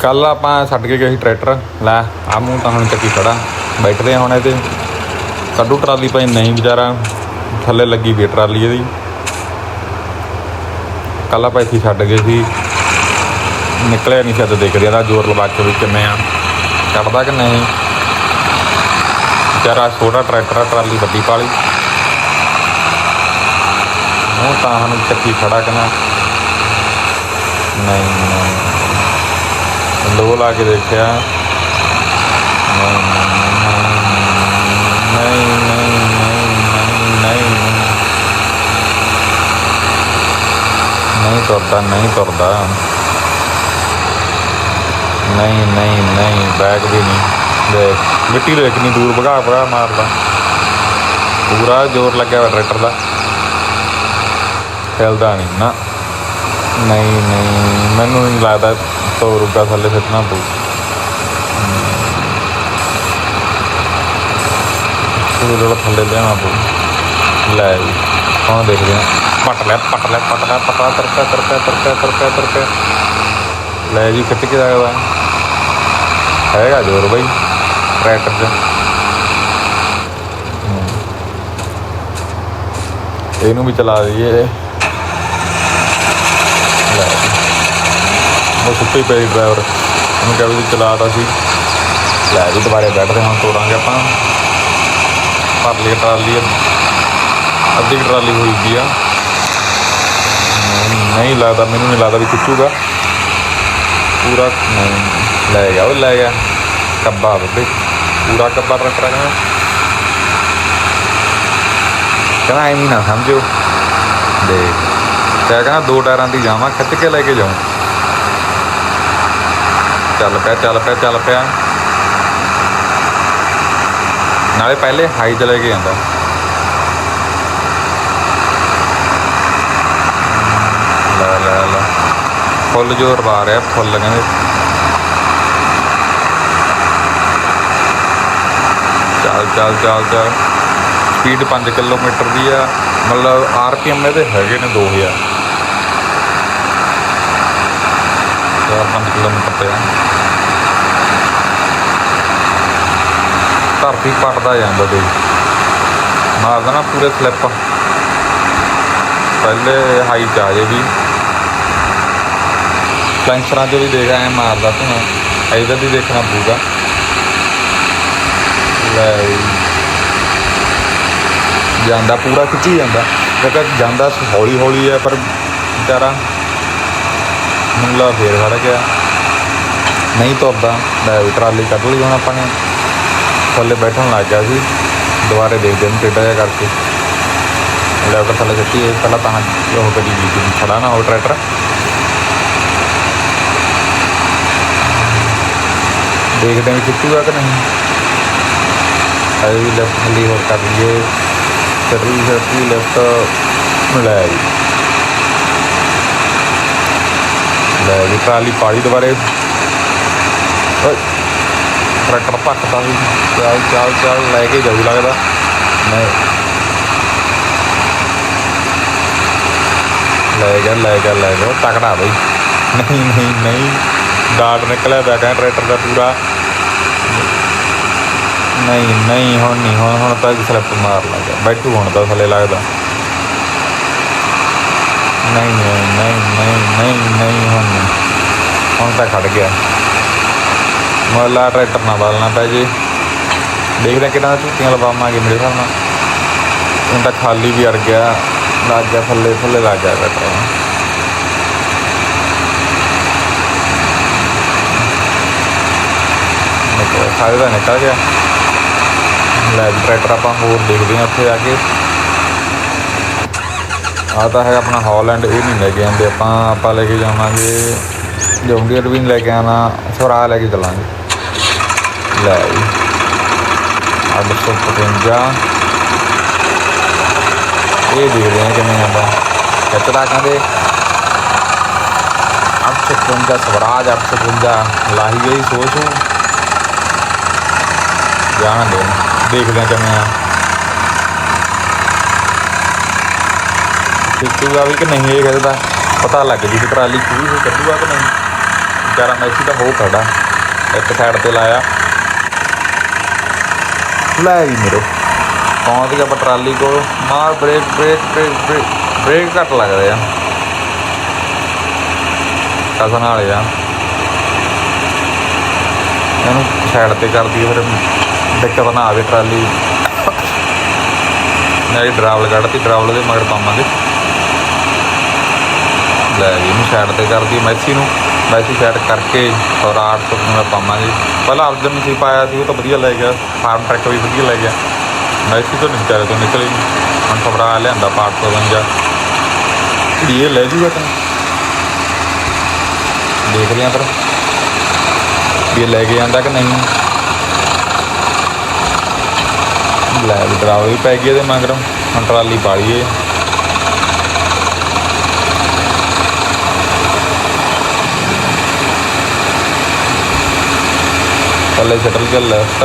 ਕੱਲ ਆਪਾਂ ਛੱਡ ਕੇ ਗਏ ਸੀ ਟਰੈਕਟਰ। ਲੈ ਆ ਮੂੰਹ ਤਾਂ ਹੁਣ ਚੱਕੀ ਖੜਾ। ਬੈਠਦੇ ਆ ਹੁਣ ਇਹਦੇ ਕੱਢੂ ਟਰਾਲੀ ਭਾਈ ਨਹੀਂ ਵਿਚਾਰਾ। ਥੱਲੇ ਲੱਗੀ ਵੀ ਟਰਾਲੀ ਇਹਦੀ। ਕੱਲ ਆਪਾਂ ਇੱਥੇ ਛੱਡ ਗਏ ਸੀ। ਨਿਕਲਿਆ ਨਹੀਂ ਸ਼ਾਇਦ ਦੇਖਦੇ ਇਹਦਾ ਜ਼ੋਰ ਲਵਾ ਕੇ ਵੀ ਕਿਵੇਂ ਆ। ਕੱਢਦਾ ਕਿ ਨਹੀਂ? ਵਿਚਾਰਾ ਛੋਟਾ ਟਰੈਕਟਰ ਆ, ਟਰਾਲੀ ਵੱਡੀ ਪਾਲੀ ਉਹ ਤਾਂ ਹਨ ਚੱਕੀ ਖੜਾ ਕਿ ਨਾ। ਨਹੀਂ ਨਹੀਂ। ਲੋ ਲਾ ਕੇ ਦੇਖਿਆ। ਨਹੀਂ ਨਹੀਂ ਨਹੀਂ ਨਹੀਂ ਨਹੀਂ ਤੁਰਦਾ ਨਹੀਂ ਤੁਰਦਾ ਨਹੀਂ ਨਹੀਂ ਨਹੀਂ ਬੈਗ ਵੀ ਨਹੀਂ। ਦੇਖ, ਮਿੱਟੀ ਦੇ ਕਿੰਨੀ ਦੂਰ ਭਗਾ ਭਗਾ ਮਾਰਦਾ। ਪੂਰਾ ਜ਼ੋਰ ਲੱਗਿਆ ਹੋਇਆ ਟਰੈਕਟਰ ਦਾ। ਹਿਲਦਾ ਨਹੀਂ, ਨਾ। ਨਹੀਂ ਨਹੀਂ। ਮੈਨੂੰ ਨਹੀਂ ਲੱਗਦਾ ਤੋਰੂਗਾ ਥੱਲੇ ਫਿੱਟਣਾ ਪਊ। ਉਹ ਜਿਹੜਾ ਥੱਲੇ ਲਿਆਉਣਾ ਪਊ। ਲੈ ਜੀ। ਹੁਣ ਦੇਖਦੇ ਹਾਂ ਪਟ ਲੈ ਪਟ ਲੈ ਪਟ ਲੈ, ਪਟਾ ਤਰਕਾ ਤਰਕਾ ਤਰਕਾ ਤਰਕਾ ਤਰਕਾ ਲੈ ਜੀ, ਖਿੱਚ ਕੇ ਆਇਆ ਹੈਗਾ ਜ਼ੋਰ ਬਈ। ਟਰੈਕਟਰ 'ਚ ਇਹਨੂੰ ਵੀ ਚਲਾ ਦਈਏ ਲੈ ਜੀ। ਉਹ ਸੁੱਤੇ ਹੀ ਪਏ ਡਰਾਈਵਰ ਉਹਨੂੰ ਕਿਹਾ ਵੀ ਚਲਾਤਾ ਸੀ। ਲੈ ਜੀ ਦੁਬਾਰੇ ਬੈਠਦੇ ਹਾਂ ਤੋੜਾਂਗੇ ਆਪਾਂ। ਭਰ ਲਈ ਟਰਾਲੀ ਅੱਧੀ ਕੁ ਟਰਾਲੀ ਹੋਈ ਪਈ ਆ। ਨਹੀਂ- ਲੱਗਦਾ, ਮੈਨੂੰ ਨਹੀਂ ਲੱਗਦਾ ਵੀ ਖਿੱਚੂਗਾ। ਪੂਰਾ ਲੈ ਗਿਆ ਉਹ ਲੈ ਗਿਆ। ਕੱਬਾ ਬੱਬੇ, ਪੂਰਾ ਕੱਬਾ ਟਰੈਕਟਰ ਹੈ ਕਹਿੰਦਾ ਕਹਿੰਦਾ ਐਵੇਂ ਨਾ ਸਮਝੋ ਦੇ ਕਿਆ ਕਹਿੰਦਾ ਦੋ ਟਾਇਰਾਂ ਦੀ ਜਾਵਾਂ, ਖਿੱਚ ਕੇ ਲੈ ਕੇ ਜਾਉਂ ਚੱਲ ਪਿਆ ਚੱਲ ਪਿਆ ਚੱਲ ਪਿਆ। ਨਾਲੇ ਪਹਿਲੇ ਹਾਈ ਚ ਲੈ ਕੇ ਜਾਂਦਾ ਲੈ ਲੈ ਲੈ। ਫੁੱਲ ਜੋਰ ਪਾ ਰਿਹਾ, ਫੁੱਲ ਕਹਿੰਦੇ। ਚੱਲ ਚੱਲ ਚੱਲ ਚੱਲ। ਸਪੀਡ 5 ਕਿਲੋਮੀਟਰ ਦੀ ਆ। ਮਤਲਬ ਆਰਪੀਐਮ ਇਹਦੇ ਹੈਗੇ ਨੇ 2000 ਚਾਰ 5 ਕਿਲੋਮੀਟਰ ਤੇ ਆ। ਧਰਤੀ ਪਟਦਾ ਜਾਂਦਾ ਦੇ ਮਾਰਦਾ ਨਾ ਪੂਰੇ ਸਲਿੱਪ ਪਹਿਲੇ ਹਾਈ ਚ ਆ ਜੇ ਵੀ। ਸੈਂਸਰਾਂ 'ਚ ਵੀ ਦੇਖ, ਐ ਮਾਰਦਾ ਤੂੰ। ਇਧਰ ਵੀ ਦੇਖਣਾ ਪਊਗਾ। ਲੈ ਜਾਂਦਾ ਪੂਰਾ ਖਿੱਚੀ ਜਾਂਦਾ। ਕਿਉਂਕਿ ਜਾਂਦਾ ਹੌਲੀ ਹੌਲੀ ਹੈ ਪਰ ਵਿਚਾਰਾ ਮੁੱਲਾ ਫੇਰ ਖੜ ਗਿਆ। ਨਹੀਂ ਤੁਰਦਾ, ਲੈ ਟਰਾਲੀ ਕੱਢ ਲਈ ਹੁਣ ਆਪਾਂ ਨੇ। ਥੱਲੇ ਬੈਠਣ ਲੱਗ ਗਿਆ ਸੀ। ਦੁਬਾਰੇ ਦੇਖਦੇ ਨੇ ਟੇਡਾ ਜਿਹਾ ਕਰਕੇ। ਲੈ ਥੱਲੇ ਸਿੱਟੀ ਇਹ ਪਹਿਲਾਂ ਤਾਂ ਉਹ ਕਰੀ ਗਈ ਸੀ, ਖੜਾ ਨਾ ਹੋ ਟਰੈਕਟਰ। ਦੇਖਦੇ ਹਾਂ ਵੀ ਖਿੱਚੂਗਾ ਕਿ ਨਹੀਂ। ਅਜੇ ਵੀ ਲੈਫਟ ਥੱਲੇ ਹੋਰ ਕਰ ਲਈਏ। ਚੱਲੀ ਚੱਲੀ ਲੈਫਟ ਲੈ ਜੀ ਲੈ ਜੀ ਟਰਾਲੀ ਪਾੜੀ ਦੁਬਾਰੇ। ਓਏ ਟਰੈਕਟਰ ਪੱਕਦਾ ਵੀ। ਚੱਲ ਚੱਲ ਚੱਲ ਲੈ ਕੇ ਜਾਊ ਲੱਗਦਾ। ਨਹੀਂ ਲੈ ਗਿਆ ਲੈ ਗਿਆ ਲੈ ਗਿਆ ਤਕੜਾ ਬਈ। ਨਹੀਂ ਨਹੀਂ ਨਹੀਂ। ਡਾਟ ਨਿਕਲਿਆ ਪਿਆ ਕਹਿੰਦਾ ਟਰੈਕਟਰ ਦਾ ਪੂਰਾ। ਨਹੀਂ ਨਹੀਂ ਹੁਣ ਨਹੀਂ ਹੁਣ ਹੁਣ ਤਾਂ ਸਲਿੱਪ ਮਾਰ ਲੱਗਾ ਬੈਠੂ ਹੁਣ ਤਾਂ ਥੱਲੇ ਲੱਗਦਾ। ਨਹੀਂ ਨਹੀਂ ਨਹੀਂ ਨਹੀਂ ਨਹੀਂ ਨਹੀਂ ਹੁਣ ਹੁਣ ਤਾਂ ਖੜ ਗਿਆ ਮੋਲਾ ਟਰੈਕਟਰ ਨਾ ਬਦਲਣਾ ਪੈ ਜੇ ਦੇਖਦੇ ਹਾਂ ਕਿੰਨਾ ਝੂਟੀਆਂ ਲਵਾਵਾਂਗੇ ਮੇਰੇ ਹਿਸਾਬ ਨਾਲ ਹੁਣ ਤਾਂ ਖਾਲੀ ਵੀ ਅੜ ਗਿਆ ਲੱਗ ਗਿਆ ਥੱਲੇ ਥੱਲੇ ਲੱਗ ਗਿਆ ਟਰੈਕਟਰ ਸਾਰੇ ਦਾ ਨਿਕਲ ਗਿਆ ਲੈ ਟਰੈਕਟਰ ਆਪਾਂ ਹੋਰ ਦੇਖਦੇ ਹਾਂ ਉੱਥੇ ਜਾ ਕੇ ਆ ਤਾਂ ਹੈ ਆਪਣਾ ਹਾਲੈਂਡ, ਇਹ ਨਹੀਂ ਲੈ ਕੇ ਆਉਂਦੇ। ਆਪਾਂ ਆਪਾਂ ਲੈ ਕੇ ਜਾਵਾਂਗੇ। ਜੌਂਡੀਅਰ ਵੀ ਨਹੀਂ ਲੈ ਕੇ ਆਣਾ ਸਵਰਾ ਲੈ ਕੇ ਚੱਲਾਂਗੇ। ਲੈ ਜੀ 855 ਇਹ ਦੇਖਦੇ ਹਾਂ ਕਿਵੇਂ ਆਉਂਦਾ ਖਿੱਚਦਾ ਕਹਿੰਦੇ। 855 ਸਵਰਾਜ 855 ਲਾਹੀ ਗਈ, ਸੋਚ। ਨੂੰ ਜਾਣ ਦੇ। ਦੇਖਦੇ ਹਾਂ ਕਿਵੇਂ ਆ। ਖਿੱਚੂਗਾ ਵੀ ਕਿ ਨਹੀਂ ਇਹ ਕਹਿੰਦਾ ਪਤਾ ਲੱਗ ਜੂ ਕਿ ਟਰਾਲੀ ਪੂਰੀ ਹੋ ਕੱਢੂਗਾ ਕਿ ਨਹੀਂ। ਵਿਚਾਰਾ ਮੈਸੀ ਤਾਂ ਹੋ ਖੜਾ ਇੱਕ ਸਾਈਡ ਤੇ ਲਾਇਆ। ਲੈ ਵੀ ਮੇਰੋ। ਪਹੁੰਚ ਗਿਆ ਆਪਾਂ ਟਰਾਲੀ ਕੋਲ। ਮਾਰ ਬ੍ਰੇਕ ਬ੍ਰੇਕ ਬ੍ਰੇਕ ਬ੍ਰੇਕ ਘੱਟ ਲੱਗਦੇ ਆ ਕਸਨ ਵਾਲੇ ਆ। ਇਹਨੂੰ ਸਾਈਡ ਤੇ ਕਰਦੀ ਫਿਰ ਦਿੱਕਤ ਨਾ ਆਵੇ ਟਰਾਲੀ। ਮੇਰੀ ਡਰਾਵਲ ਕੱਢਤੀ, ਡਰਾਵਲ ਦੇ ਮਗਰ ਪਾਵਾਂਗੇ। ਲੈ ਜੀ ਇਹਨੂੰ ਸਾਈਡ ਤੇ ਕਰਦੀ ਮੈਸੀ ਨੂੰ। ਮੈਸੀ ਸਾਈਡ ਕਰਕੇ ਸੌਰਾਟ ਤੋਂ ਨੂੰ ਪਾਵਾਂਗੇ। ਪਹਿਲਾਂ ਅਰਜਨ ਸੀ ਪਾਇਆ ਸੀ, ਉਹ ਤਾਂ ਵਧੀਆ ਲੈ ਗਿਆ। ਫਾਰਮ ਟਰੈਕ ਵੀ ਵਧੀਆ ਲੈ ਗਿਆ। ਮੈਸੀ ਤੋਂ ਨਹੀਂ, ਵਿਚਾਰੇ ਤੋਂ ਨਿਕਲੀ ਹੁਣ ਸਵਰਾ ਲਿਆਂਦਾ ਪਾਰਟ ਤੋਂ ਬੰਜਾ ਇਹ ਲੈ ਜੂਗਾ ਤਾਂ। ਦੇਖਦੇ ਆਂ ਫਿਰ ਵੀ ਇਹ ਲੈ ਕੇ ਜਾਂਦਾ ਕਿ ਨਹੀਂ। ਲੈ ਵੀ ਡਰਾਵੇ ਵੀ ਪੈ ਗਈ ਇਹਦੇ ਮਗਰੋਂ। ਹੁਣ ਟਰਾਲੀ ਪਾ ਲਈਏ ਥੱਲੇ ਸੈਟਲ ਕੇ ਲੈਫਟ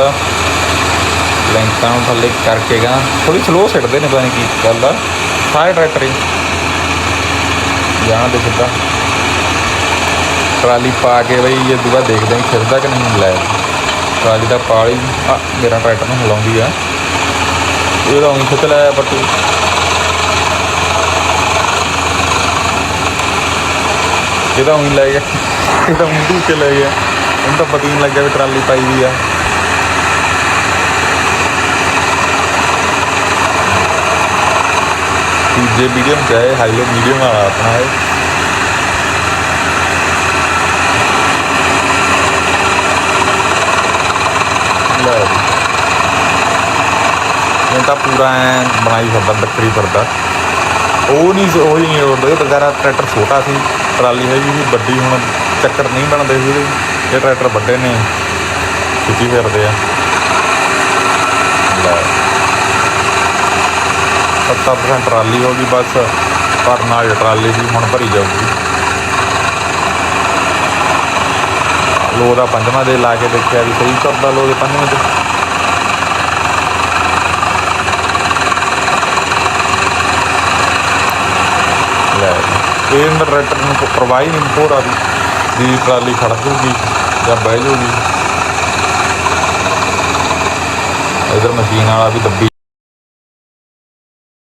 ਲੈਂਕਾਂ ਨੂੰ ਥੱਲੇ ਕਰਕੇ ਗਾ। ਥੋੜੀ ਸਲੋ ਛੱਡਦੇ ਨੇ, ਪਤਾ ਨਹੀਂ ਕੀ ਗੱਲ ਆ। ਸਾਰੇ ਟਰੈਕਟਰ ਹੀ। ਜਾਣ ਦੇ ਸਿੱਧਾ। ਟਰਾਲੀ ਪਾ ਕੇ ਬਈ ਇਹ ਦੁਬਾਰਾ ਦੇਖਦੇ ਹਾਂ ਖਿਰਦਾ ਕਿ ਨਹੀਂ ਲੈ। ਟਰਾਲੀ ਦਾ ਪਾਲੀ ਆ, ਮੇਰਾ ਟਰੈਕਟਰ ਨੂੰ ਹਿਲਾਉਂਦੀ ਆ। ਇਹਦਾ ਉਹੀ ਖਿੱਚ ਲਿਆ ਪੱਟੂ। ਇਹਦਾ ਉਹੀ ਲੈ ਗਿਆ। ਇਹਦਾ ਉਹੀ ਕੇ ਲੈ ਗਿਆ। ਉਹਨੂੰ ਤਾਂ ਪਤਾ ਹੀ ਨਹੀਂ ਲੱਗਿਆ ਵੀ ਟਰਾਲੀ ਪਾਈ ਵੀ ਆ। ਤੀਜੇ ਮੀਡੀਅਮ ਚਾਹੇ ਹੈ ਹਾਈਲੋ ਮੀਡੀਅਮ ਵਾਲਾ ਆਪਣਾ ਹੈ ਲੈ। ਇਹ ਤਾਂ ਪੂਰਾ ਐ ਬਣਾਈ ਫਿਰਦਾ, ਬੱਕਰੀ ਫਿਰਦਾ। ਉਹ ਨਹੀਂ ਉਹ ਹੀ ਨਹੀਂ ਉੜਦਾ ਇਹ ਟਰੈਕਟਰ ਛੋਟਾ ਸੀ, ਟਰਾਲੀ ਹੈਗੀ ਸੀ, ਵੱਡੀ ਹੁਣ ਚੱਕਰ ਨਹੀਂ ਬਣਦੇ ਸੀ। ਇਹਦੇ। ਇਹ ਟਰੈਕਟਰ ਵੱਡੇ ਨੇ, ਖਿੱਚੀ ਫਿਰਦੇ ਆ। ਲੈ। 70% ਟਰਾਲੀ ਹੋ ਗਈ ਬਸ, ਭਰਨ ਵਾਲੀ ਟਰਾਲੀ ਵੀ ਹੁਣ ਭਰੀ ਜਾਊਗੀ। ਲੋ ਦਾ ਪੰਜਵਾਂ ਦੇ ਲਾ ਕੇ ਦੇਖਿਆ ਵੀ ਸਹੀ ਕਰਦਾ ਲੋ ਦੇ ਪੰਜਵੇਂ ਤੇ। ਲੈ, ਇਹ ਟਰੈਕਟਰ ਨੂੰ ਕੋਈ ਪਰਵਾਹ ਨਹੀਂ ਹੋ ਰਹੀ ਵੀ ਟਰਾਲੀ ਖੜ ਜੂਗੀ ਜਾਂ ਬਹਿ ਜੂਗੀ। ਇਧਰ ਮਸ਼ੀਨ ਵਾਲਾ ਵੀ ਦੱਬੀ